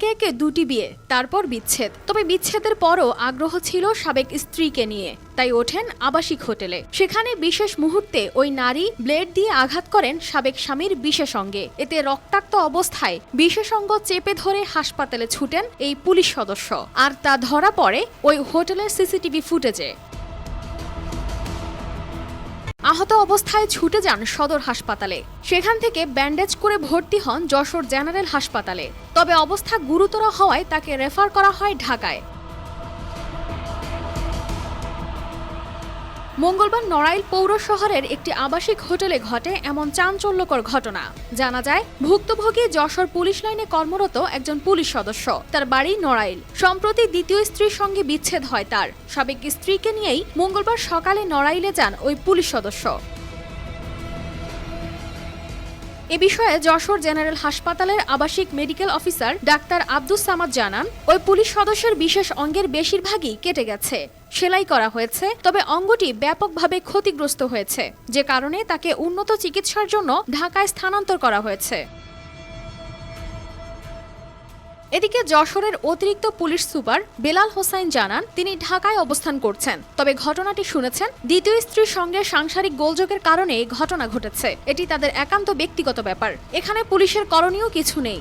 একে একে দুটি বিয়ে, তারপর বিচ্ছেদ। তবে বিচ্ছেদের পরও আগ্রহ ছিল সাবেক স্ত্রীকে নিয়ে। তাই ওঠেন আবাসিক হোটেলে। সেখানে বিশেষ মুহূর্তে ওই নারী ব্লেড দিয়ে আঘাত করেন সাবেক স্বামীর বিশেষ অঙ্গে। এতে রক্তাক্ত অবস্থায় বিশেষ অঙ্গ চেপে ধরে হাসপাতালে ছুটেন এই পুলিশ সদস্য। আর তা ধরা পড়ে ওই হোটেলের সিসিটিভি ফুটেজে। আহত অবস্থায় ছুটে যান সদর হাসপাতালে। সেখান থেকে ব্যান্ডেজ করে ভর্তি হন যশোর জেনারেল হাসপাতালে। তবে অবস্থা গুরুতর হওয়ায় তাকে রেফার করা হয় ঢাকায়। মঙ্গলবার নড়াইল পৌর শহরের একটি আবাসিক হোটেলে ঘটে এমন চাঞ্চল্যকর ঘটনা। জানা যায়, ভুক্তভোগী যশোর পুলিশ লাইনে কর্মরত একজন পুলিশ সদস্য। তার বাড়ি নড়াইল। সম্প্রতি দ্বিতীয় স্ত্রীর সঙ্গে বিচ্ছেদ হয় তার। সাবেক স্ত্রীকে নিয়েই মঙ্গলবার সকালে নড়াইলে যান ওই পুলিশ সদস্য। এ বিষয়ে যশোর জেনারেল হাসপাতালের আবাসিক medical officer doctor Abdus Samad জানান, ওই পুলিশ সদস্যের বিশেষ অঙ্গের বেশিরভাগই কেটে গেছে। সেলাই করা হয়েছে, তবে অঙ্গটি ব্যাপকভাবে ক্ষতিগ্রস্ত হয়েছে। যে কারণে তাকে উন্নত চিকিৎসার জন্য ঢাকায় স্থানান্তর করা হয়েছে। এদিকে যশোরের অতিরিক্ত পুলিশ সুপার বেলাল হোসাইন জানান, তিনি ঢাকায় অবস্থান করছেন। তবে ঘটনাটি শুনেছেন, দ্বিতীয় স্ত্রীর সঙ্গে সাংসারিক গোলযোগের কারণে ঘটনা ঘটেছে। এটি তাদের একান্ত ব্যক্তিগত ব্যাপার। এখানে পুলিশের করণীয় কিছু নেই।